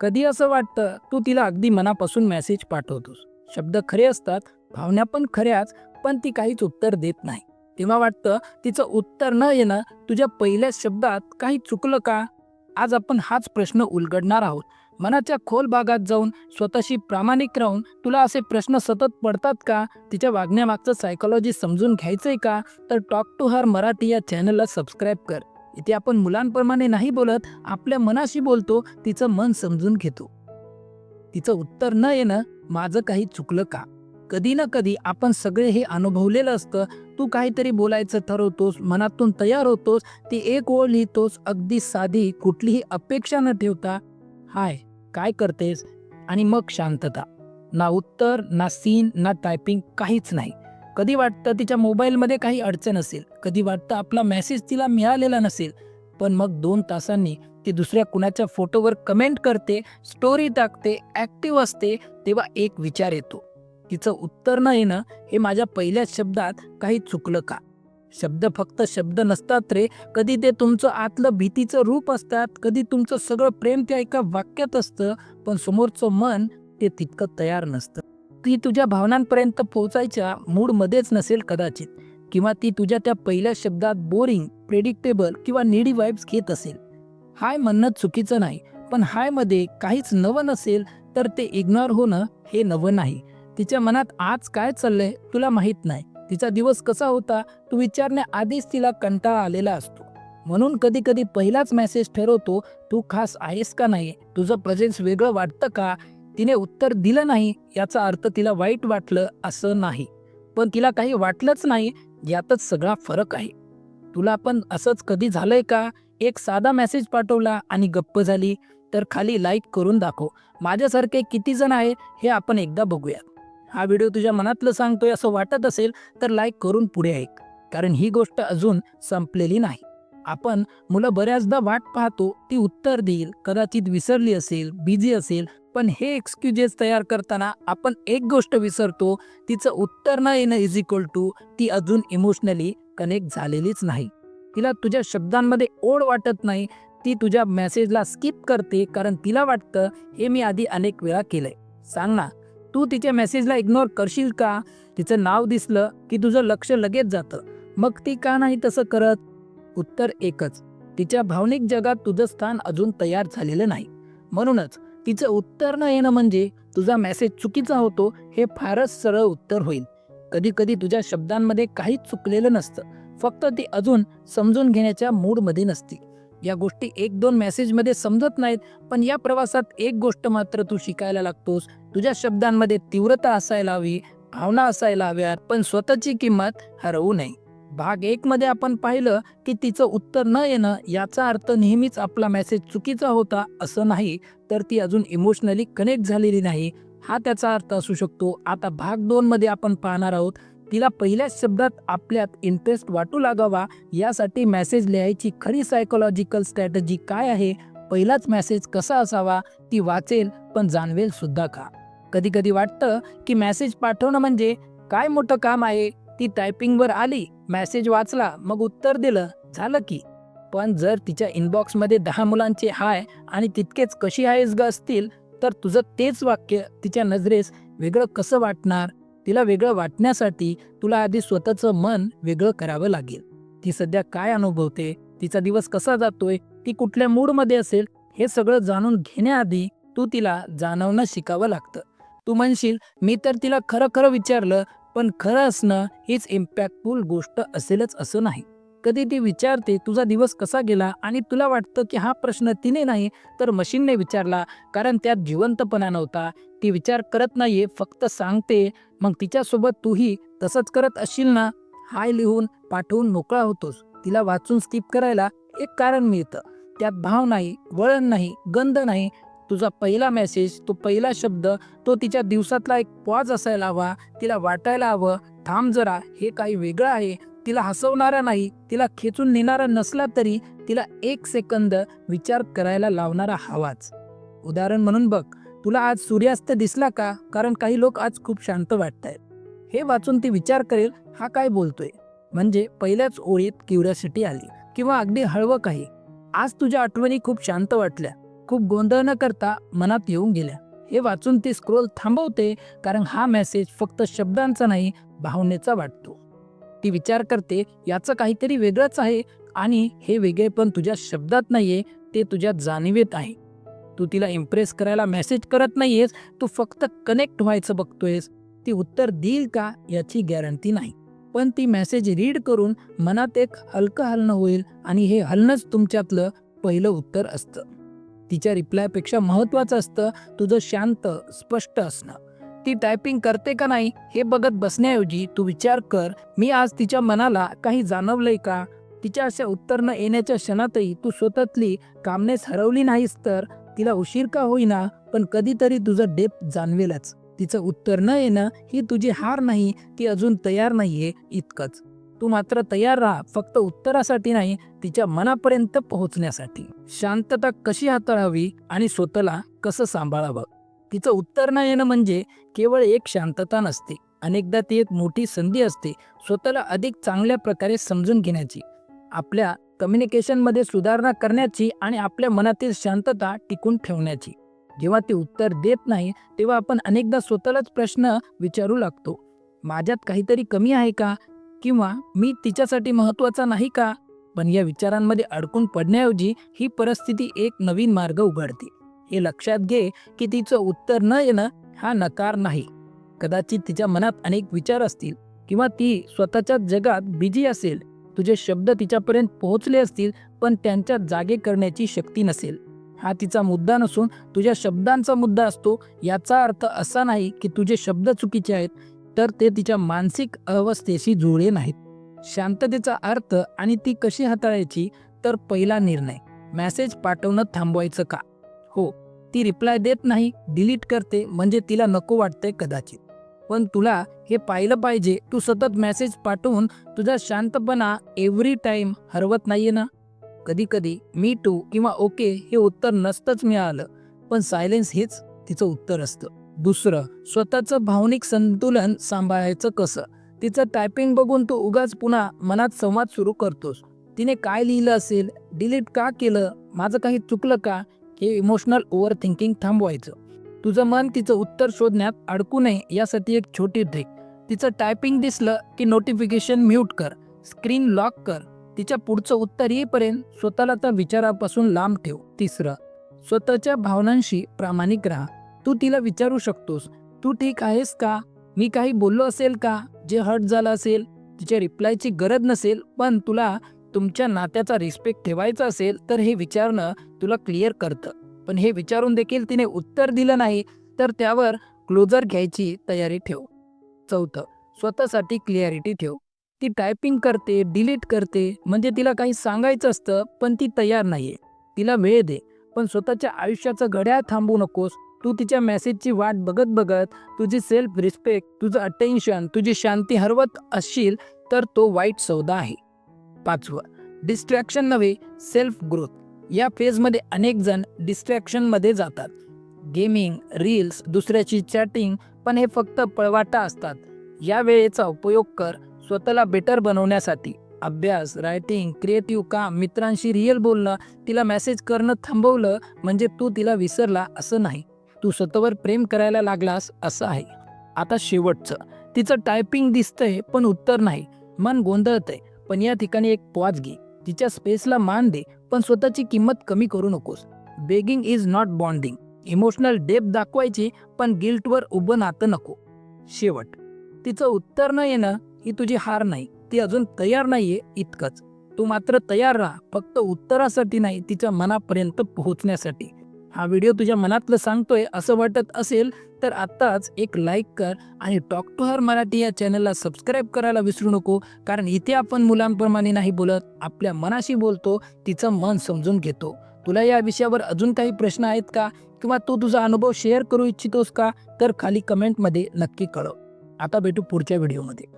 कधी असं वाटतं? तू तिला अगदी मनापासून मेसेज पाठवतोस. शब्द खरे असतात भावना पण खऱ्याच पण ती काहीच उत्तर देत नाही. तेव्हा वाटतं तिचं उत्तर न येणं तुझ्या पहिल्या शब्दात काही चुकलं का? आज आपण हाच प्रश्न उलगडणार आहोत. मनाच्या खोल भागात जाऊन स्वतःशी प्रामाणिक राहून तुला असे प्रश्न सतत पडतात का? तिच्या वागण्यामागचं सायकोलॉजी समजून घ्यायचंय का? तर टॉक टू हर मराठी या चॅनलला सबस्क्राईब कर. इथे आपण मुलांप्रमाणे नाही बोलत आपल्या मनाशी बोलतो तिचं मन समजून घेतो. तिचं उत्तर न येणं माझं काही चुकलं का? कधी ना कधी आपण सगळे हे अनुभवलेलं असतं तू काहीतरी बोलायचं ठरवतोस मनातून तयार होतोस ती एक ओळ लिहितोस अगदी साधी कुठलीही अपेक्षा न ठेवता हाय काय करतेस? आणि मग शांतता. ना उत्तर ना सीन ना टायपिंग काहीच नाही. कधी वाटतं तिच्या मोबाईलमध्ये काही अडचण असेल? कधी वाटतं आपला मेसेज तिला मिळालेला नसेल? पण मग दोन तासांनी ती दुसऱ्या कुणाच्या फोटोवर कमेंट करते स्टोरी टाकते ॲक्टिव्ह असते तेव्हा एक विचार येतो. तिचं उत्तर न येणं हे माझ्या पहिल्याच शब्दात काही चुकलं का? शब्द फक्त शब्द नसतात रे. कधी ते तुमचं आतलं भीतीचं रूप असतात कधी तुमचं सगळं प्रेम त्या एका वाक्यात असतं पण समोरचं मन ते तितकं तयार नसतं. ती तुझ्या भावनांपर्यंत पोहोचायच्या मूडमध्येच नसेल कदाचित किंवा ती तुझ्या त्या पहिल्या शब्दात बोरिंग प्रेडिक्टेबल किंवा निडी वाईब्स घेत असेल. हाय म्हणणं चुकीचं नाही पण हायमध्ये काहीच नवं नसेल तर ते इग्नोर होणं हे नवं नाही. तिच्या मनात आज काय चाललंय तुला माहीत नाही. तिचा दिवस कसा होता तू विचारण्याआधीच तिला कंटाळा आलेला असतो. म्हणून कधी कधी पहिलाच मेसेज ठरवतो तू खास आहेस का नाही? तुझं प्रेझेन्स वेगळं वाटतं का? तिने उत्तर दिलं नाही याचा अर्थ तिला वाईट वाटलं असं नाही. पण तिला काही वाटलंच नाही यातच सगळा फरक आहे. तुला पण असंच कधी झालंय का? एक साधा मेसेज पाठवला आणि गप्प झाली. तर खाली लाईक करून दाखव. माझ्यासारखे किती जण आहेत हे आपण एकदा बघूयात. हा व्हिडिओ तुझ्या मनातलं सांगतोय असं वाटत असेल तर लाईक करून पुढे ऐक. कारण ही गोष्ट अजून संपलेली नाही. आपण मुलं बऱ्याचदा वाट पाहतो ती उत्तर देईल कदाचित विसरली असेल बिझी असेल पण हे एक्सक्युजेस तयार करताना आपण एक गोष्ट विसरतो तिचं उत्तर न येणं इज इक्वल टू ती अजून इमोशनली कनेक्ट झालेलीच नाही. तिला तुझ्या शब्दांमध्ये ओढ वाटत नाही ती तुझ्या मेसेजला स्किप करते कारण तिला वाटतं हे मी आधी अनेक वेळा केलंय. सांग ना तू तिच्या मेसेजला इग्नोर करशील का? तिचं नाव दिसलं की तुझं लक्ष लगेच जातं. मग ती का नाही तसं करत? उत्तर एकच तिच्या भावनिक जगात तुझं स्थान अजून तयार झालेलं नाही. म्हणूनच तिचं उत्तर न येणं म्हणजे तुझा मेसेज चुकीचा होतो हे फारच सरळ उत्तर होईल. कधी कधी तुझ्या शब्दांमध्ये काहीच चुकलेलं नसतं. फक्त ती अजून समजून घेण्याच्या मूडमध्ये नसते. या गोष्टी एक दोन मेसेजमध्ये समजत नाहीत पण या प्रवासात एक गोष्ट मात्र तू शिकायला लागतोस. तुझ्या शब्दांमध्ये तीव्रता असायला हवी भावना असायला हव्यात पण स्वतःची किंमत हरवू नये. भाग एक मध्ये आपण पाहिलं की तिचं उत्तर न येणं याचा अर्थ नेहमीच आपला मेसेज चुकीचा होता असं नाही तर ती अजून इमोशनली कनेक्ट झालेली नाही. हा त्याचा अर्थ असू शकतो. आता भाग दोन मध्ये आपण पाहणार आहोत तिला पहिल्याच शब्दात आपल्यात इंटरेस्ट वाटू लागावा यासाठी मेसेज लिहायची खरी सायकोलॉजिकल स्ट्रॅटजी काय आहे? पहिलाच मेसेज कसा असावा? ती वाचेल पण जाणवेल सुद्धा का? कधी कधी वाटतं की मेसेज पाठवणं म्हणजे काय मोठं काम आहे? ती टायपिंगवर आली मेसेज वाचला मग उत्तर दिलं झालं की. पण जर तिच्या इनबॉक्समध्ये दहा मुलांचे हाय आणि तितकेच कशी आहेस ग असतील तर तुझं तेच वाक्य तिच्या नजरेस वेगळं कसं वाटणार? तिला वेगळं वाटण्यासाठी तुला आधी स्वतःचं मन वेगळं करावं लागेल. ती सध्या काय अनुभवते? तिचा दिवस कसा जातोय? ती कुठल्या मूडमध्ये असेल? हे सगळं जाणून घेण्याआधी तू तिला जाणवणं शिकावं लागतं. तू म्हणशील मी तर तिला खरं खरं विचारलं पण खरं असणं हीच इम्पॅक्टफुल गोष्ट असेलच असं नाही. कधी ती विचारते तुझा दिवस कसा गेला? आणि तुला वाटतं की हा प्रश्न तिने नाही तर मशीनने विचारला कारण त्यात जिवंतपणा नव्हता. ती विचार करत नाहीये फक्त सांगते मग तिच्यासोबत तूही तसंच करत असशील ना? हाय लिहून पाठवून मोकळा होतोस. तिला वाचून स्किप करायला एक कारण मिळतं. त्यात भाव नाही वळण नाही गंध नाही तुझा पहिला मेसेज तो पहिला शब्द तो तिच्या दिवसातला एक पॉज असायला हवा तिला वाटायला हवं थांब जरा हे काही वेगळं आहे. तिला हसवणारा नाही तिला खेचून नेणारा नसला तरी तिला एक सेकंद विचार करायला लावणारा हवाच. उदाहरण म्हणून बघ तुला आज सूर्यास्त दिसला का? कारण काही लोक आज खूप शांत वाटत आहेत हे वाचून ती विचार करेल हा काय बोलतोय? म्हणजे पहिल्याच ओळीत क्युरियोसिटी आली किंवा अगदी हळवं काही. आज तुझ्या आठवणी खूप शांत वाटल्या. खूप गोंधळ न करता मनात येऊन गेल्या. हे वाचून ती स्क्रोल थांबवते कारण हा मेसेज फक्त शब्दांचा नाही भावनेचा वाटतो. ती विचार करते याचं काहीतरी वेगळंच आहे आणि हे वेगळे पण तुझ्या शब्दात नाहीये ते तुझ्या जाणीवेत आहे. तू तिला इम्प्रेस करायला मेसेज करत नाहीयेस तू फक्त कनेक्ट व्हायचं बघतोयस. ती उत्तर देईल का याची गॅरंटी नाही. पण ती मेसेज रीड करून मनात एक हलकं हलणं होईल आणि हे हलणंच तुमच्यातलं पहिलं उत्तर असतं. तिच्या रिप्लायपेक्षा महत्त्वाचं असतं तुझं शांत स्पष्ट असणं. ती टायपिंग करते का नाही हे बघत बसण्याऐवजी तू विचार कर मी आज तिच्या मनाला काही जाणवलंय का? तिच्या अशा उत्तर न येण्याच्या क्षणातही तू स्वतःतली कामनेस हरवली नाहीस तर? तिला उशीर का होईना? पण कधीतरी तुझं डेप जाणवेलच. तिचं उत्तर न येणं ही तुझी हार नाही ती अजून तयार नाहीये इतकंच. तू मात्र तयार राहा फक्त उत्तरासाठी नाही तिच्या मनापर्यंत पोहोचण्यासाठी. शांतता कशी हाताळावी आणि स्वतःला कसं सांभाळावं? तिचं उत्तर न येणं म्हणजे केवळ एक शांतता नसते. अनेकदा ती एक मोठी संधी असते स्वतःला अधिक चांगल्या प्रकारे समजून घेण्याची. आपल्या कम्युनिकेशनमध्ये सुधारणा करण्याची आणि आपल्या मनातील शांतता टिकून ठेवण्याची. जेव्हा ती उत्तर देत नाही तेव्हा आपण अनेकदा स्वतःलाच प्रश्न विचारू लागतो. माझ्यात काहीतरी कमी आहे का? किंवा मी तिच्यासाठी महत्त्वाचा नाही का? पण या विचारांमध्ये अडकून पडण्याऐवजी ही परिस्थिती एक नवीन मार्ग उघडते. हे लक्षात घे की तिचं उत्तर न येणं हा नकार नाही. कदाचित तिच्या मनात अनेक विचार असतील किंवा ती स्वतःच्या जगात बिझी असेल. तुझे शब्द तिच्यापर्यंत पोहोचले असतील पण त्यांच्या जागे करण्याची शक्ती नसेल. हा तिचा मुद्दा नसून तुझ्या शब्दांचा मुद्दा असतो. याचा अर्थ असा नाही की तुझे शब्द चुकीचे आहेत. तर ते तिच्या मानसिक अवस्थेशी जुळे नाहीत. शांततेचा अर्थ आणि ती कशी हाताळायची तर पहिला निर्णय. मॅसेज पाठवणं थांबवायचं का? हो ती रिप्लाय देत नाही डिलीट करते म्हणजे तिला नको वाटतंय कदाचित. पण तुला हे पाहिलं पाहिजे तू सतत मेसेज पाठवून तुझा शांतपणा एव्हरी टाईम हरवत नाहीये ना? कधी कधी मी टू किंवा ओके हे उत्तर नसतंच मिळालं पण सायलेन्स हेच तिचं उत्तर असतं. दुसरं स्वतःचं भावनिक संतुलन सांभाळायचं कसं? तिचं टायपिंग बघून तू उगाच पुन्हा मनात संवाद सुरू करतोस. तिने काय लिहिलं असेल? डिलीट का केलं? माझं काही चुकलं का? हे इमोशनल ओव्हर थिंकिंग थांबवायचं. तुझं मन तिचं उत्तर शोधण्यात अडकू नये यासाठी एक छोटी ट्रिक तिचं टायपिंग दिसलं की नोटिफिकेशन म्यूट कर. स्क्रीन लॉक कर. तिच्या पुढचं उत्तर येईपर्यंत स्वतःला त्या विचारापासून लांब ठेव. तिसरं स्वतःच्या भावनांशी प्रामाणिक राहा. तू तिला विचारू शकतोस. तू ठीक आहेस का? मी काही बोललो असेल का? जे हर्ट झालं असेल तिच्या रिप्लायची गरज नसेल पण तुला तुमच्या नात्याचा रिस्पेक्ट ठेवायचा असेल तर हे विचारणं तुला क्लिअर करतं. पण हे विचारून देखील तिने उत्तर दिलं नाही तर त्यावर क्लोजर घ्यायची तयारी ठेव. चौथं स्वतःसाठी क्लिअरिटी ठेव. ती टायपिंग करते डिलीट करते म्हणजे तिला काही सांगायचं असतं पण ती तयार नाही आहे तिला वेळ दे पण स्वतःच्या आयुष्याचं घड्याळ थांबू नकोस. तू तिच्या मेसेजची वाट बघत बघत तुझी सेल्फ रिस्पेक्ट तुझं अटेन्शन तुझी शांती हरवत असशील तर तो वाईट सौदा आहे. पाचवं डिस्ट्रॅक्शन नव्हे सेल्फ ग्रोथ या फेजमध्ये अनेक जण डिस्ट्रॅक्शनमध्ये जातात. गेमिंग रील्स दुसऱ्याची चॅटिंग पण हे फक्त पळवाटा असतात. या वेळेचा उपयोग कर स्वतःला बेटर बनवण्यासाठी. अभ्यास रायटिंग क्रिएटिव्ह काम मित्रांशी रिअल बोलणं तिला मेसेज करणं थांबवलं म्हणजे तू तिला विसरला असं नाही. तू स्वतःवर प्रेम करायला लागलास असं आहे. आता शेवटचं. तिचं टायपिंग दिसतंय पण उत्तर नाही. मन गोंधळतंय. पण या ठिकाणी एक पॉज घे. तिच्या स्पेसला मान दे पण स्वतःची किंमत कमी करू नकोस. Begging is not bonding emotional debt दाखवायची पण गिल्टवर उभं नातं नको. शेवट. तिचं उत्तर न येणं ही तुझी हार नाही. ती अजून तयार नाहीये इतकंच. तू मात्र तयार राहा. फक्त उत्तरासाठी नाही तिच्या मनापर्यंत पोहोचण्यासाठी. हा व्हिडिओ तुझ्या मनातलं सांगतोय असं वाटत असेल तर आत्ताच एक लाईक कर आणि टॉक टू हर मराठी या चॅनलला सबस्क्राईब करायला विसरू नको कारण इथे आपण मुलांप्रमाणे नाही बोलत आपल्या मनाशी बोलतो तिचं मन समजून घेतो. तुला या विषयावर अजून काही प्रश्न आहेत का? किंवा तू तुझा अनुभव शेअर करू इच्छितोस का? तर खाली कमेंटमध्ये नक्की कळव. आता भेटू पुढच्या व्हिडिओमध्ये